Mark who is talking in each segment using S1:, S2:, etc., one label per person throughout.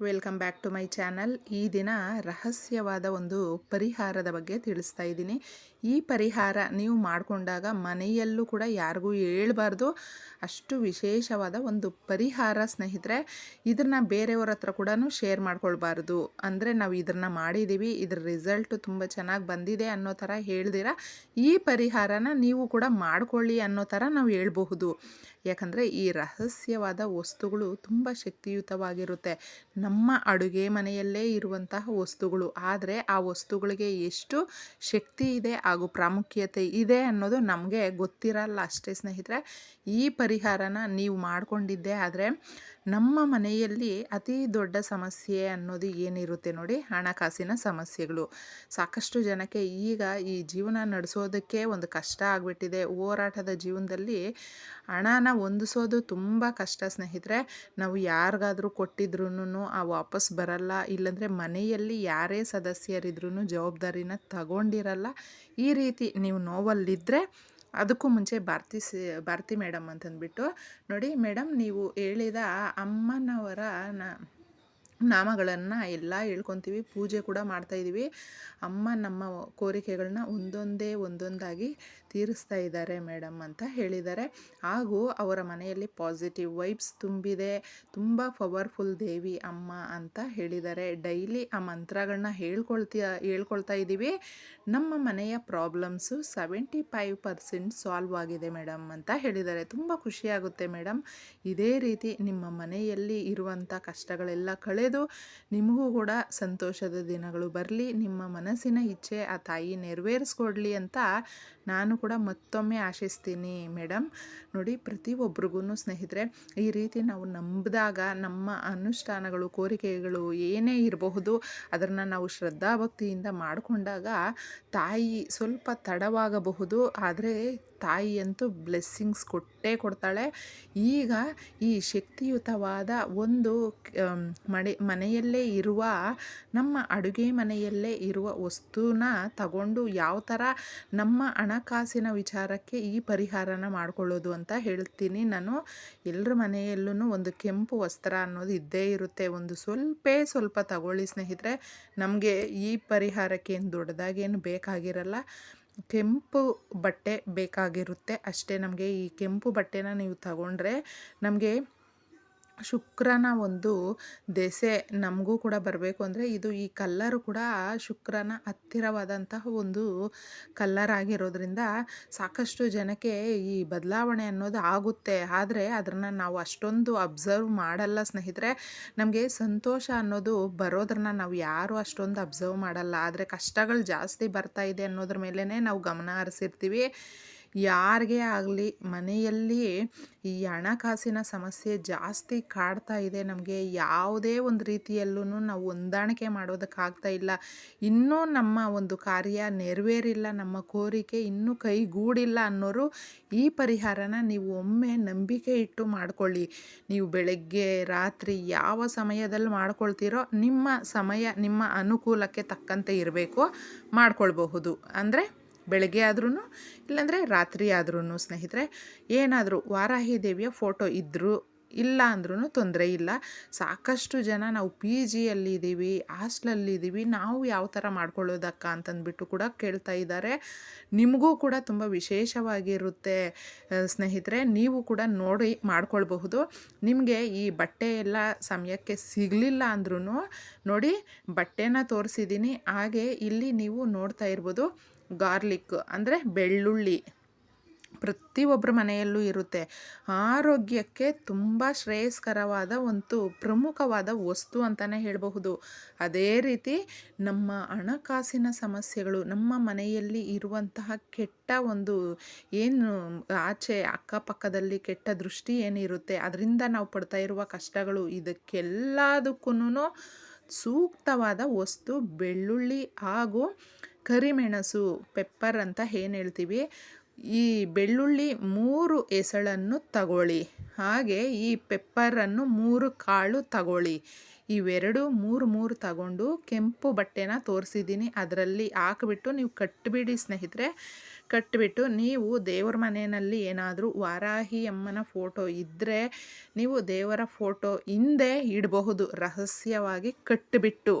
S1: Welcome back to my channel. ಈ ದಿನ ರಹಸ್ಯವಾದ ಒಂದು ಪರಿಹಾರದ ಬಗ್ಗೆ ತಿಳಿಸ್ತಾ ಇದ್ದೀನಿ. ಈ ಪರಿಹಾರ ನೀವು ಮಾಡಿಕೊಂಡಾಗ ಮನೆಯಲ್ಲೂ ಕೂಡ ಯಾರಿಗೂ ಹೇಳಬಾರ್ದು. ಅಷ್ಟು ವಿಶೇಷವಾದ ಒಂದು ಪರಿಹಾರ ಸ್ನೇಹಿತರೆ, ಇದನ್ನು ಬೇರೆಯವ್ರ ಹತ್ರ ಕೂಡ ಶೇರ್ ಮಾಡ್ಕೊಳ್ಬಾರ್ದು. ಅಂದರೆ ನಾವು ಇದನ್ನು ಮಾಡಿದ್ದೀವಿ ಇದ್ರ ರಿಸಲ್ಟ್ ತುಂಬ ಚೆನ್ನಾಗಿ ಬಂದಿದೆ ಅನ್ನೋ ಥರ ಹೇಳ್ದಿರ? ಈ ಪರಿಹಾರನ ನೀವು ಕೂಡ ಮಾಡಿಕೊಳ್ಳಿ ಅನ್ನೋ ಥರ ನಾವು ಹೇಳ್ಬಹುದು. ಯಾಕಂದರೆ ಈ ರಹಸ್ಯವಾದ ವಸ್ತುಗಳು ತುಂಬ ಶಕ್ತಿಯುತವಾಗಿರುತ್ತೆ. ನಮ್ಮ ಅಡುಗೆ ಮನೆಯಲ್ಲೇ ಇರುವಂತಹ ವಸ್ತುಗಳು. ಆದರೆ ಆ ವಸ್ತುಗಳಿಗೆ ಎಷ್ಟು ಶಕ್ತಿ ಇದೆ ಹಾಗೂ ಪ್ರಾಮುಖ್ಯತೆ ಇದೆ ಅನ್ನೋದು ನಮಗೆ ಗೊತ್ತಿರಲ್ಲ ಅಷ್ಟೇ ಸ್ನೇಹಿತರೆ. ಈ ಪರಿಹಾರನ ನೀವು ಮಾಡಿಕೊಂಡಿದ್ದೆ ಆದರೆ ನಮ್ಮ ಮನೆಯಲ್ಲಿ ಅತಿ ದೊಡ್ಡ ಸಮಸ್ಯೆ ಅನ್ನೋದು ಏನಿರುತ್ತೆ ನೋಡಿ ಹಣಕಾಸಿನ ಸಮಸ್ಯೆಗಳು. ಸಾಕಷ್ಟು ಜನಕ್ಕೆ ಈಗ ಈ ಜೀವನ ನಡೆಸೋದಕ್ಕೆ ಒಂದು ಕಷ್ಟ ಆಗಿಬಿಟ್ಟಿದೆ. ಹೋರಾಟದ ಜೀವನದಲ್ಲಿ ಹಣನ ಹೊಂದಿಸೋದು ತುಂಬ ಕಷ್ಟ ಸ್ನೇಹಿತರೆ. ನಾವು ಯಾರಿಗಾದರೂ ಕೊಟ್ಟಿದ್ರೂ ಆ ವಾಪಸ್ ಬರಲ್ಲ. ಇಲ್ಲಾಂದರೆ ಮನೆಯಲ್ಲಿ ಯಾರೇ ಸದಸ್ಯರಿದ್ರೂ ಜವಾಬ್ದಾರಿನ ತಗೊಂಡಿರಲ್ಲ. ಈ ರೀತಿ ನೀವು ನೋವಲ್ಲಿದ್ದರೆ ಅದಕ್ಕೂ ಮುಂಚೆ ಭಾರತಿ ಸಿ ಭಾರತಿ ಮೇಡಮ್ ಅಂತಂದ್ಬಿಟ್ಟು ನೋಡಿ ಮೇಡಮ್ ನೀವು ಹೇಳಿದ ಅಮ್ಮನವರ ನ ನಾಮಗಳನ್ನು ಎಲ್ಲ ಹೇಳ್ಕೊತೀವಿ, ಪೂಜೆ ಕೂಡ ಮಾಡ್ತಾಯಿದ್ದೀವಿ ಅಮ್ಮ ನಮ್ಮ ಕೋರಿಕೆಗಳನ್ನ ಒಂದೊಂದೇ ಒಂದೊಂದಾಗಿ ತೀರಿಸ್ತಾ ಇದ್ದಾರೆ ಮೇಡಮ್ ಅಂತ ಹೇಳಿದ್ದಾರೆ. ಹಾಗೂ ಅವರ ಮನೆಯಲ್ಲಿ ಪಾಸಿಟಿವ್ ವೈಬ್ಸ್ ತುಂಬಿದೆ. ತುಂಬ ಪವರ್ಫುಲ್ ದೇವಿ ಅಮ್ಮ ಅಂತ ಹೇಳಿದ್ದಾರೆ. ಡೈಲಿ ಆ ಮಂತ್ರಗಳನ್ನ ಹೇಳ್ಕೊಳ್ತೀಯ, ಹೇಳ್ಕೊಳ್ತಾ ಇದ್ದೀವಿ ನಮ್ಮ ಮನೆಯ problems seventy five percent solve ಆಗಿದೆ ಮೇಡಮ್ ಅಂತ ಹೇಳಿದ್ದಾರೆ. ತುಂಬ ಖುಷಿಯಾಗುತ್ತೆ ಮೇಡಮ್ ಇದೇ ರೀತಿ ನಿಮ್ಮ ಮನೆಯಲ್ಲಿ ಇರುವಂಥ ಕಷ್ಟಗಳೆಲ್ಲ ಕಳೆದು ನಿಮಗೂ ಕೂಡ ಸಂತೋಷದ ದಿನಗಳು ಬರಲಿ. ನಿಮ್ಮ ಮನಸ್ಸಿನ ಇಚ್ಛೆ ಆ ತಾಯಿ ನೆರವೇರಿಸ್ಕೊಡ್ಲಿ ಅಂತ ನಾನು ಕೂಡ ಮತ್ತೊಮ್ಮೆ ಆಶಿಸ್ತೀನಿ ಮೇಡಮ್ ನೋಡಿ ಪ್ರತಿಯೊಬ್ಬರಿಗೂ ಸ್ನೇಹಿತರೆ, ಈ ರೀತಿ ನಾವು ನಂಬಿದಾಗ ನಮ್ಮ ಅನುಷ್ಠಾನಗಳು, ಕೋರಿಕೆಗಳು ಏನೇ ಇರಬಹುದು ಅದನ್ನು ನಾವು ಶ್ರದ್ಧಾಭಕ್ತಿಯಿಂದ ಮಾಡಿಕೊಂಡಾಗ ತಾಯಿ ಸ್ವಲ್ಪ ತಡವಾಗಬಹುದು, ಆದರೆ ತಾಯಿಯಂತೂ ಬ್ಲೆಸ್ಸಿಂಗ್ಸ್ ಕೊಟ್ಟೇ ಕೊಡ್ತಾಳೆ. ಈಗ ಈ ಶಕ್ತಿಯುತವಾದ ಒಂದು ಮನೆ, ಮನೆಯಲ್ಲೇ ಇರುವ, ನಮ್ಮ ಅಡುಗೆ ಮನೆಯಲ್ಲೇ ಇರುವ ವಸ್ತುನ ತಗೊಂಡು ಯಾವ ಥರ ನಮ್ಮ ಹಣಕಾಸಿನ ವಿಚಾರಕ್ಕೆ ಈ ಪರಿಹಾರನ ಮಾಡಿಕೊಳ್ಳೋದು ಅಂತ ಹೇಳ್ತೀನಿ. ನಾನು ಎಲ್ಲರ ಮನೆಯಲ್ಲೂ ಒಂದು ಕೆಂಪು ವಸ್ತ್ರ ಅನ್ನೋದು ಇದ್ದೇ ಇರುತ್ತೆ. ಒಂದು ಸ್ವಲ್ಪ ಸ್ವಲ್ಪ ತಗೊಳ್ಳಿ ಸ್ನೇಹಿತರೆ. ನಮಗೆ ಈ ಪರಿಹಾರಕ್ಕೆ ಏನು ದೊಡ್ಡದಾಗೇನು ಬೇಕಾಗಿರಲ್ಲ. ಕೆಂಪು ಬಟ್ಟೆ ಬೇಕಾಗಿರುತ್ತೆ. ಅಷ್ಟೇ ನಮಗೆ ಈ ಕೆಂಪು ಬಟ್ಟೆನ ನೀವು ತಗೊಂಡ್ರೆ ನಮಗೆ ಶುಕ್ರನ ಒಂದು ದೆಸೆ ನಮಗೂ ಕೂಡ ಬರಬೇಕು ಅಂದರೆ ಇದು ಈ ಕಲ್ಲರು ಕೂಡ ಶುಕ್ರನ ಹತ್ತಿರವಾದಂತಹ ಒಂದು ಕಲ್ಲರ್ ಆಗಿರೋದ್ರಿಂದ ಸಾಕಷ್ಟು ಜನಕ್ಕೆ ಈ ಬದಲಾವಣೆ ಅನ್ನೋದು ಆಗುತ್ತೆ. ಆದರೆ ಅದನ್ನು ನಾವು ಅಷ್ಟೊಂದು ಅಬ್ಸರ್ವ್ ಮಾಡಲ್ಲ ಸ್ನೇಹಿತರೆ. ನಮಗೆ ಸಂತೋಷ ಅನ್ನೋದು ಬರೋದ್ರನ್ನ ನಾವು ಯಾರು ಅಷ್ಟೊಂದು ಅಬ್ಸರ್ವ್ ಮಾಡಲ್ಲ. ಆದರೆ ಕಷ್ಟಗಳು ಜಾಸ್ತಿ ಬರ್ತಾ ಇದೆ ಅನ್ನೋದ್ರ ಮೇಲೇ ನಾವು ಗಮನ ಹರಿಸಿರ್ತೀವಿ. ಯಾರಿಗೇ ಆಗಲಿ ಮನೆಯಲ್ಲಿ ಈ ಹಣಕಾಸಿನ ಸಮಸ್ಯೆ ಜಾಸ್ತಿ ಕಾಡ್ತಾ ಇದೆ. ನಮಗೆ ಯಾವುದೇ ಒಂದು ರೀತಿಯಲ್ಲೂ ನಾವು ಹೊಂದಾಣಿಕೆ ಮಾಡೋದಕ್ಕಾಗ್ತಾ ಇಲ್ಲ. ಇನ್ನೂ ನಮ್ಮ ಒಂದು ಕಾರ್ಯ ನೆರವೇರಿಲ್ಲ, ನಮ್ಮ ಕೋರಿಕೆ ಇನ್ನೂ ಕೈಗೂಡಿಲ್ಲ ಅನ್ನೋರು ಈ ಪರಿಹಾರನ ನೀವು ಒಮ್ಮೆ ನಂಬಿಕೆ ಇಟ್ಟು ಮಾಡ್ಕೊಳ್ಳಿ. ನೀವು ಬೆಳಗ್ಗೆ, ರಾತ್ರಿ ಯಾವ ಸಮಯದಲ್ಲಿ ಮಾಡ್ಕೊಳ್ತೀರೋ ನಿಮ್ಮ ಸಮಯ, ನಿಮ್ಮ ಅನುಕೂಲಕ್ಕೆ ತಕ್ಕಂತೆ ಇರಬೇಕು, ಮಾಡ್ಕೊಳ್ಬಹುದು. ಅಂದರೆ ಬೆಳಗ್ಗೆ ಆದ್ರೂ ಇಲ್ಲಾಂದರೆ ರಾತ್ರಿ ಆದ್ರೂ ಸ್ನೇಹಿತರೆ ಏನಾದರೂ ವಾರಾಹಿ ದೇವಿಯ ಫೋಟೋ ಇದ್ದರೂ ಇಲ್ಲ ಅಂದ್ರೂ ತೊಂದರೆ ಇಲ್ಲ. ಸಾಕಷ್ಟು ಜನ ನಾವು ಪಿ ಜಿಯಲ್ಲಿದ್ದೀವಿ ಹಾಸ್ಟ್ಲಲ್ಲಿದ್ದೀವಿ ನಾವು ಯಾವ ಥರ ಮಾಡ್ಕೊಳ್ಳೋದಕ್ಕ ಅಂತಂದ್ಬಿಟ್ಟು ಕೂಡ ಕೇಳ್ತಾ ಇದ್ದಾರೆ ನಿಮಗೂ ಕೂಡ ತುಂಬ ವಿಶೇಷವಾಗಿರುತ್ತೆ. ಸ್ನೇಹಿತರೆ, ನೀವು ಕೂಡ ನೋಡಿ ಮಾಡ್ಕೊಳ್ಬಹುದು. ನಿಮಗೆ ಈ ಬಟ್ಟೆ ಎಲ್ಲ ಸಮಯಕ್ಕೆ ಸಿಗಲಿಲ್ಲ ಅಂದ್ರೂ ನೋಡಿ, ಬಟ್ಟೆನ ತೋರಿಸಿದ್ದೀನಿ ಹಾಗೆ ಇಲ್ಲಿ ನೀವು ನೋಡ್ತಾ ಇರ್ಬೋದು, ಗಾರ್ಲಿಕ್ ಅಂದರೆ ಬೆಳ್ಳುಳ್ಳಿ. ಪ್ರತಿಯೊಬ್ಬರ ಮನೆಯಲ್ಲೂ ಇರುತ್ತೆ. ಆರೋಗ್ಯಕ್ಕೆ ತುಂಬ ಶ್ರೇಯಸ್ಕರವಾದ ಒಂದು ಪ್ರಮುಖವಾದ ವಸ್ತು ಅಂತಲೇ ಹೇಳಬಹುದು. ಅದೇ ರೀತಿ ನಮ್ಮ ಹಣಕಾಸಿನ ಸಮಸ್ಯೆಗಳು, ನಮ್ಮ ಮನೆಯಲ್ಲಿ ಇರುವಂತಹ ಕೆಟ್ಟ ಒಂದು ಏನು ಆಚೆ ಅಕ್ಕಪಕ್ಕದಲ್ಲಿ ಕೆಟ್ಟ ದೃಷ್ಟಿ ಏನಿರುತ್ತೆ, ಅದರಿಂದ ನಾವು ಪಡ್ತಾ ಇರುವ ಕಷ್ಟಗಳು ಇದಕ್ಕೆಲ್ಲದಕ್ಕೂ ಸೂಕ್ತವಾದ ವಸ್ತು, ಬೆಳ್ಳುಳ್ಳಿ ಹಾಗೂ ಕರಿಮೆಣಸು, ಪೆಪ್ಪರ್ ಅಂತ ಏನು ಹೇಳ್ತೀವಿ? ಈ ಬೆಳ್ಳುಳ್ಳಿ ಮೂರು ಎಸಳನ್ನು ತಗೊಳ್ಳಿ. ಹಾಗೆ ಈ ಪೆಪ್ಪರನ್ನು ಮೂರು ಕಾಳು ತಗೊಳ್ಳಿ. ಇವೆರಡು ಮೂರು ಮೂರು ತಗೊಂಡು ಕೆಂಪು ಬಟ್ಟೆನ ತೋರಿಸಿದ್ದೀನಿ. ಅದರಲ್ಲಿ ಹಾಕಿಬಿಟ್ಟು ನೀವು ಕಟ್ಟಿಬಿಡಿ ಸ್ನೇಹಿತರೆ. ಕಟ್ಟಿಬಿಟ್ಟು ನೀವು ದೇವರ ಮನೆಯಲ್ಲಿ ಏನಾದರೂ ವಾರಾಹಿ ಅಮ್ಮನ ಫೋಟೋ ಇದ್ದರೆ ನೀವು ದೇವರ ಫೋಟೋ ಹಿಂದೆ ಇಡಬಹುದು. ರಹಸ್ಯವಾಗಿ ಕಟ್ಟಿಬಿಟ್ಟು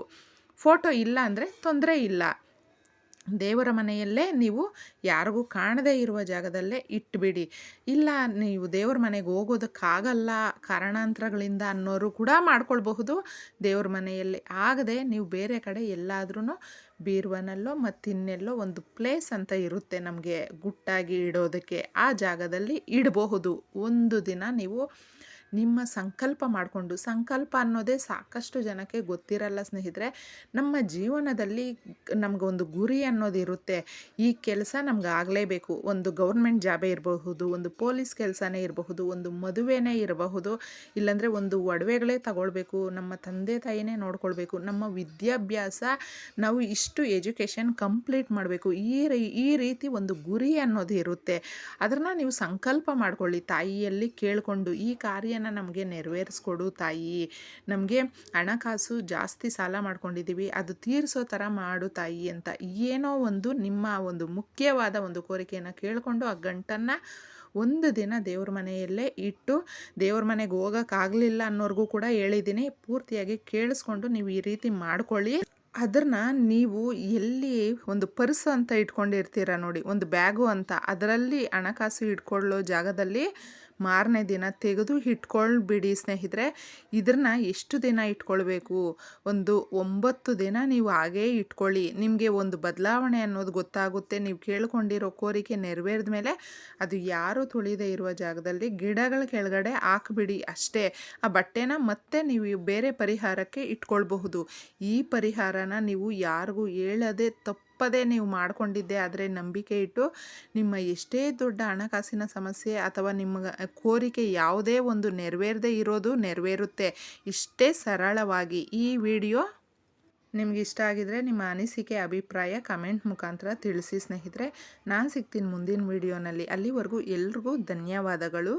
S1: ಫೋಟೋ ಇಲ್ಲ ಅಂದರೆ ತೊಂದರೆ ಇಲ್ಲ. ದೇವರ ಮನೆಯಲ್ಲೇ ನೀವು ಯಾರಿಗೂ ಕಾಣದೇ ಇರುವ ಜಾಗದಲ್ಲೇ ಇಟ್ಬಿಡಿ. ಇಲ್ಲ, ನೀವು ದೇವ್ರ ಮನೆಗೆ ಹೋಗೋದಕ್ಕಾಗಲ್ಲ ಕಾರಣಾಂತರಗಳಿಂದ ಅನ್ನೋರು ಕೂಡ ಮಾಡ್ಕೊಳ್ಬಹುದು. ದೇವ್ರ ಮನೆಯಲ್ಲಿ ಆಗದೆ ನೀವು ಬೇರೆ ಕಡೆ ಎಲ್ಲಾದ್ರೂ ಬೀರುವನಲ್ಲೋ ಮತ್ತಿನ್ನೆಲ್ಲೋ ಒಂದು ಪ್ಲೇಸ್ ಅಂತ ಇರುತ್ತೆ ನಮಗೆ ಗುಟ್ಟಾಗಿ ಇಡೋದಕ್ಕೆ. ಆ ಜಾಗದಲ್ಲಿ ಇಡಬಹುದು. ಒಂದು ದಿನ ನೀವು ನಿಮ್ಮ ಸಂಕಲ್ಪ ಮಾಡಿಕೊಂಡು, ಸಂಕಲ್ಪ ಅನ್ನೋದೇ ಸಾಕಷ್ಟು ಜನಕ್ಕೆ ಗೊತ್ತಿರಲ್ಲ ಸ್ನೇಹಿತರೆ. ನಮ್ಮ ಜೀವನದಲ್ಲಿ ನಮಗೊಂದು ಗುರಿ ಅನ್ನೋದು ಇರುತ್ತೆ. ಈ ಕೆಲಸ ನಮ್ಗೆ ಆಗಲೇಬೇಕು. ಒಂದು ಗೌರ್ಮೆಂಟ್ ಜಾಬೇ ಇರಬಹುದು, ಒಂದು ಪೊಲೀಸ್ ಕೆಲಸನೇ ಇರಬಹುದು, ಒಂದು ಮದುವೆನೇ ಇರಬಹುದು, ಇಲ್ಲಾಂದರೆ ಒಂದು ಒಡವೆಗಳೇ ತಗೊಳ್ಬೇಕು, ನಮ್ಮ ತಂದೆ ತಾಯಿನೇ ನೋಡ್ಕೊಳ್ಬೇಕು, ನಮ್ಮ ವಿದ್ಯಾಭ್ಯಾಸ ನಾವು ಇಷ್ಟು ಎಜುಕೇಷನ್ ಕಂಪ್ಲೀಟ್ ಮಾಡಬೇಕು. ಈ ಈ ರೀತಿ ಒಂದು ಗುರಿ ಅನ್ನೋದು ಇರುತ್ತೆ. ಅದನ್ನು ನೀವು ಸಂಕಲ್ಪ ಮಾಡ್ಕೊಳ್ಳಿ ತಾಯಿಯಲ್ಲಿ ಕೇಳಿಕೊಂಡು ಈ ನಮಗೆ ನೆರವೇರಿಸ್ಕೊಡು ತಾಯಿ. ನಮಗೆ ಹಣಕಾಸು ಜಾಸ್ತಿ ಸಾಲ ಮಾಡ್ಕೊಂಡಿದ್ದೀವಿ ಅದು ತೀರಿಸೋ ಥರ ಮಾಡು ತಾಯಿ ಅಂತ ಏನೋ ಒಂದು ನಿಮ್ಮ ಒಂದು ಮುಖ್ಯವಾದ ಒಂದು ಕೋರಿಕೆಯನ್ನು ಕೇಳಿಕೊಂಡು ಆ ಗಂಟನ್ನು ಒಂದು ದಿನ ದೇವ್ರ ಮನೆಯಲ್ಲೇ ಇಟ್ಟು ದೇವ್ರ ಮನೆಗೆ ಹೋಗೋಕ್ಕಾಗಲಿಲ್ಲ ಅನ್ನೋರ್ಗೂ ಕೂಡ ಹೇಳಿದ್ದೀನಿ ಪೂರ್ತಿಯಾಗಿ ಕೇಳಿಸ್ಕೊಂಡು ನೀವು ಈ ರೀತಿ ಮಾಡ್ಕೊಳ್ಳಿ. ಅದನ್ನ ನೀವು ಎಲ್ಲಿ ಒಂದು ಪರ್ಸ್ ಅಂತ ಇಟ್ಕೊಂಡಿರ್ತೀರ ನೋಡಿ, ಒಂದು ಬ್ಯಾಗು ಅಂತ. ಅದರಲ್ಲಿ ಹಣಕಾಸು ಇಟ್ಕೊಳ್ಳೋ ಜಾಗದಲ್ಲಿ ಮಾರನೇ ದಿನ ತೆಗೆದು ಇಟ್ಕೊಳ್ಬಿಡಿ ಸ್ನೇಹಿತರೆ. ಇದನ್ನ ಎಷ್ಟು ದಿನ ಇಟ್ಕೊಳ್ಬೇಕು? ಒಂದು ಒಂಬತ್ತು ದಿನ ನೀವು ಹಾಗೇ ಇಟ್ಕೊಳ್ಳಿ. ನಿಮಗೆ ಒಂದು ಬದಲಾವಣೆ ಅನ್ನೋದು ಗೊತ್ತಾಗುತ್ತೆ. ನೀವು ಕೇಳ್ಕೊಂಡಿರೋ ಕೋರಿಕೆ ನೆರವೇರಿದ ಮೇಲೆ ಅದು ಯಾರು ತುಳಿದೇ ಇರುವ ಜಾಗದಲ್ಲಿ ಗಿಡಗಳ ಕೆಳಗಡೆ ಹಾಕ್ಬಿಡಿ ಅಷ್ಟೇ. ಆ ಬಟ್ಟೆನ ಮತ್ತೆ ನೀವು ಬೇರೆ ಪರಿಹಾರಕ್ಕೆ ಇಟ್ಕೊಳ್ಬಹುದು. ಈ ಪರಿಹಾರನ ನೀವು ಯಾರಿಗೂ ಹೇಳದೆ ತಪ್ಪು ತಪ್ಪದೇ ನೀವು ಮಾಡಿಕೊಂಡಿದ್ದೆ ಆದರೆ ನಂಬಿಕೆ ಇಟ್ಟು ನಿಮ್ಮ ಎಷ್ಟೇ ದೊಡ್ಡ ಹಣಕಾಸಿನ ಸಮಸ್ಯೆ ಅಥವಾ ನಿಮ್ಮ ಕೋರಿಕೆ ಯಾವುದೇ ಒಂದು ನೆರವೇರದೇ ಇರೋದು ನೆರವೇರುತ್ತೆ. ಇಷ್ಟೇ ಸರಳವಾಗಿ ಈ ವಿಡಿಯೋ ನಿಮ್ಗೆ ಇಷ್ಟ ಆಗಿದರೆ ನಿಮ್ಮ ಅನಿಸಿಕೆ, ಅಭಿಪ್ರಾಯ ಕಮೆಂಟ್ ಮುಖಾಂತರ ತಿಳಿಸಿ ಸ್ನೇಹಿತರೆ. ನಾನು ಸಿಗ್ತೀನಿ ಮುಂದಿನ ವಿಡಿಯೋನಲ್ಲಿ. ಅಲ್ಲಿವರೆಗೂ ಎಲ್ರಿಗೂ ಧನ್ಯವಾದಗಳು.